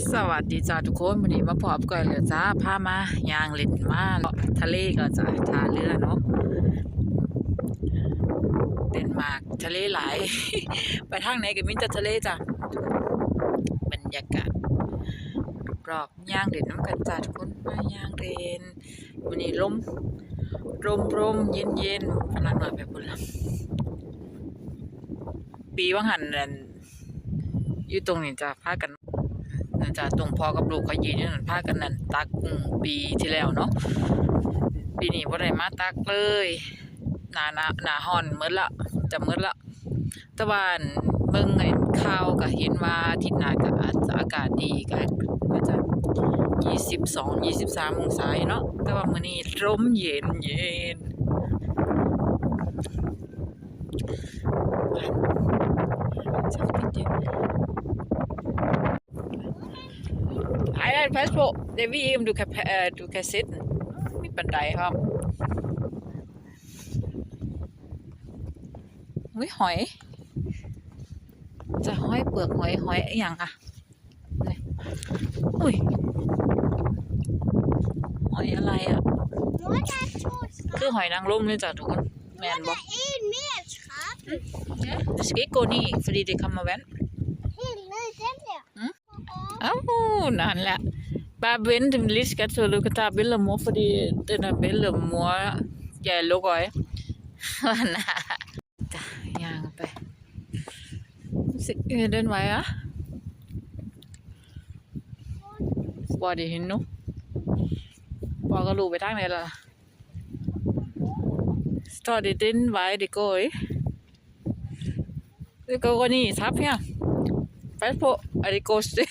สวัสดีจ้าทุกคนวันนี้มาพบกันเลยจ้าพามายางเล่นมาทะเลก็จะท่าเรือเนาะเดนมาร์กทะเลหลายไปทางไหนก็มีแต่ทะเลจ้ะบรรยากาศรอบๆย่างเด่นน้ำกันจ้าทุกคนมาย่างเรนวันนี้ลมลมลมเย็นเย็นๆขนาดหน่อยไปพุ่นละปีว่างหันนั่นอยู่ตรงนี้จะพากัน น่าจะตรงพอกับลูกเขายืนอยู่นั่นพากันนั่นตักกุ้งปีที่แล้วเนาะปีนี้บ่ได้มาตักเลยหนาหนาหนาฮ้อนหมดละจะหมดละต่ว่าอั่นเบิ่งไอ้ข่าวก็เห็นว่าทิตย์หน้าก็อาจจะอากาศดีก็ก็จะ22 23องศาอยู่เนาะแต่ว่ามื้อนี้ลมเย็นเย็นจะติดเย็ น Nej, nej, pas på. Det er vi ikke, om du kan, pa- øh, du kan sætte den. Mit bandaj her. Ui, hỏi. จะห้อยเปลือกหอยหอยอหย่างอะนี่อุ้ยหอยอะไรอะ Mor, der er to คือหอยนางรมเลยจ้ะทุกคนแมน Der บอก er en mere trappe. det skal ikke gå ned fordi det kommer vand Helt ned i den der. Mm. Og Åh, oh, nej, lad. Bare vente lidt, skat, så du kan tage billeder af mor, fordi den er billede af mor. Jeg lukker øje. Nej. Der, jeg er på. Se, øh, den vej, ja. Hvor er det henne nu? Hvor kan du ved tanken, eller? Står det den vej, det går, ikke? Det går ned i trap her. Pas på, at det går sted.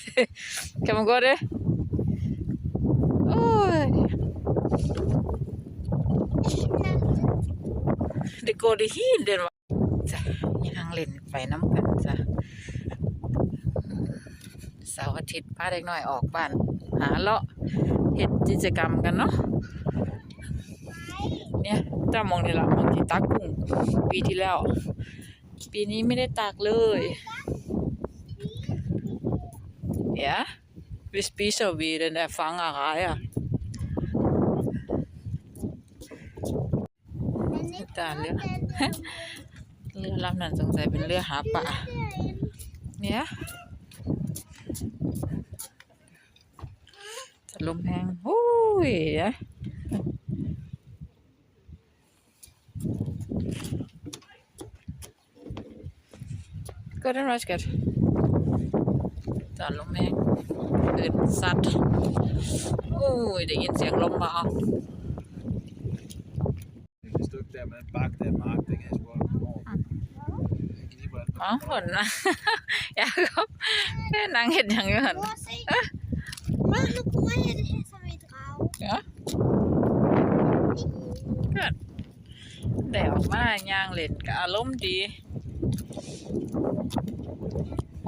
Kan man gå det? Oj. Det går det helt den vej. Så jeg har len ไปน้ำกันจ้ะเสาร์อาทิตย์พาเด็กน้อยออกบ้าน หาเลาะเห็ดกิจกรรมกันเนาะเนี่ยจ้ามองนี่ละมองที่ตักกุ้งปีที่แล้ว ปีนี้ไม่ได้ตักเลย Ja, vi spiser vi den der fanger rejer. men ikke Der er lidt. den เรือลำนั้นสงสัยเป็นเรือหาปลา derinde. เนี่ยจะลมแห้งโอ้ยนะก็ได้รัชกันจะลมแห้งคืนสัตว์โอ้ยได้ยินเสียงลมมา Et stykke der med en bakke, der er mark, det kan jeg sgu godt komme over. Jeg kan lige bare- อ๋อผลนะ อยากครับแค่นางเห็นอย่างนี้หัน Mor, se. Mor, nu bruger jeg det her som et drage. ได้ออกมาย่างเล่นก็อารมณ์ดี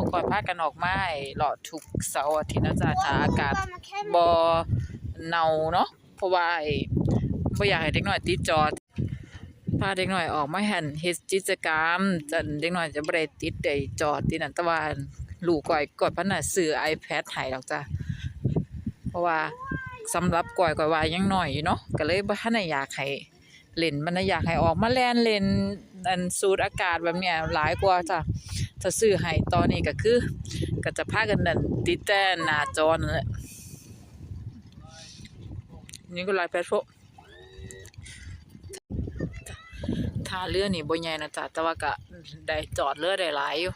พวกคอยพากันออกมาให้หลอดทุกเสาร์อาทิตย์นะจ๊ะถ้าอากาศ Hvor man kan บอเนาเนาะเพราะว่าไอ้บ่อยากให้เด็กน้อยติดจอพาเด็กน้อยออกมาหันเฮ็ดกิจกรรมจันเด็กน้อยจะบ่ได้ติดได้จอติดนั่นแต่ว่าลูกก้อยกดพันน่ะซื้อ iPad ให้ดอกจ้ะเพราะว่าสำหรับก้อยก้อยว่ายังน้อยอยู่เนาะก็เลยบ่ทันได้อยากให้เล่นมันน่ะอยากให้ออกมาแล่นเล่นอันสูดอากาศแบบเนี้ยหลายกว่าจ้ะ ถ้าซื้อให้ตอนนี้ก็คือ ก็จะพากันนั่นติดแต่หน้าจอนั่นแหละนี่ก็หลายแพลตฟอร์มท่าเรือนี่บ่ใหญ่นะจ๊ะแต่ว่าก็ได้จอดเรือได้หลายอยู่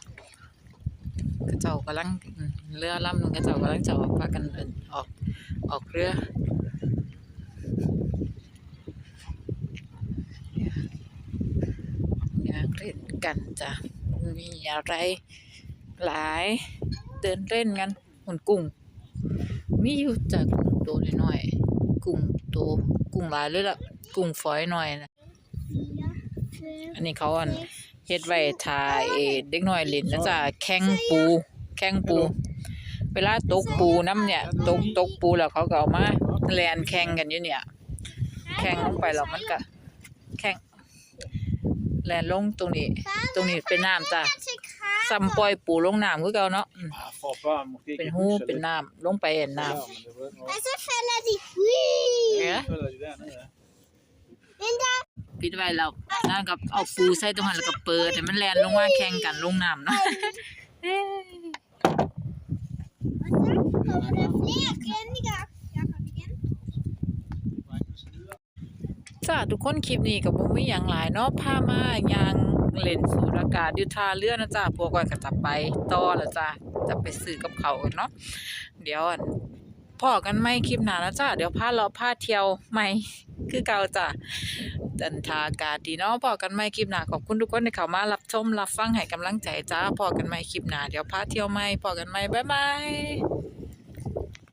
กระเจ้ากำลังเรือลำหนึงกระเจ้ากำลังจะออกพากันเดินออกออกเรืออยากเล่นกันจ้ะ มีอะไร หลายเดินเล่นกันหุ่นกุ้งมีอยู่จากกุ้งตัวน้อยกุ้งตัวกุ้งหลายเลยล่ะกุ้งฝอยหน่อยนะอันนี้เขาอันเฮ็ดไว้ทาเอเด็กน้อยเล่นนะจ๊ะแข่งปูแข่งปู เวลาตกปูน้ำเนี่ย ตกตกปูแล้วเขาก็เอามาแลนแข่งกันอยู่เนี่ย แข่งลงไปแล้วมันก็แข่ง แล่นลงตรงนี้ ตรงนี้เป็นน้ำจ้ะ Kanske krabbor. ซ้ำปล่อยปูลงน้ำคือเก่าเนาะอืม Ah, far fram och kika เป็น i หู huset เป็น lite. น้ำลงไปเห็นน้ำ Ja, men det var bra. Men så fäller de skit. เนี่ย Följer ju den nu. Men där ปิดไว้แล้วนั่นกับเอาปูใส่ตรงนั้นแล้วก็เปิดให้มันแล่นลงมาแข่งกันลงน้ำเนาะ och sen kommer det fler klänningar. จ้าทุกคนคลิปนี้ก็บ่มีหยังหลายเนาะพามายางเล่นสูดอากาศยู่ท่าเรือนนะจ้าพวกก้อยก็จะไปต่อล้วจ้าจะไปซื้อกับเขาเนาะเดี๋ยวพอกันใหม่คลิปหนานะจ้าเดี๋ยวพาเลาะพาเที่ยวใหม่ คือเก่าจ้าจันทาอากาศดีเนาะพอกันใหม่คลิปหนาขอบคุณทุกคนที่เข้ามารับชมรับฟังให้กำลังใจจ้าพอกันใหม่คลิปหนาเดี๋ยวพาเที่ยวใหม่พอกันใหม่บ๊ายบาย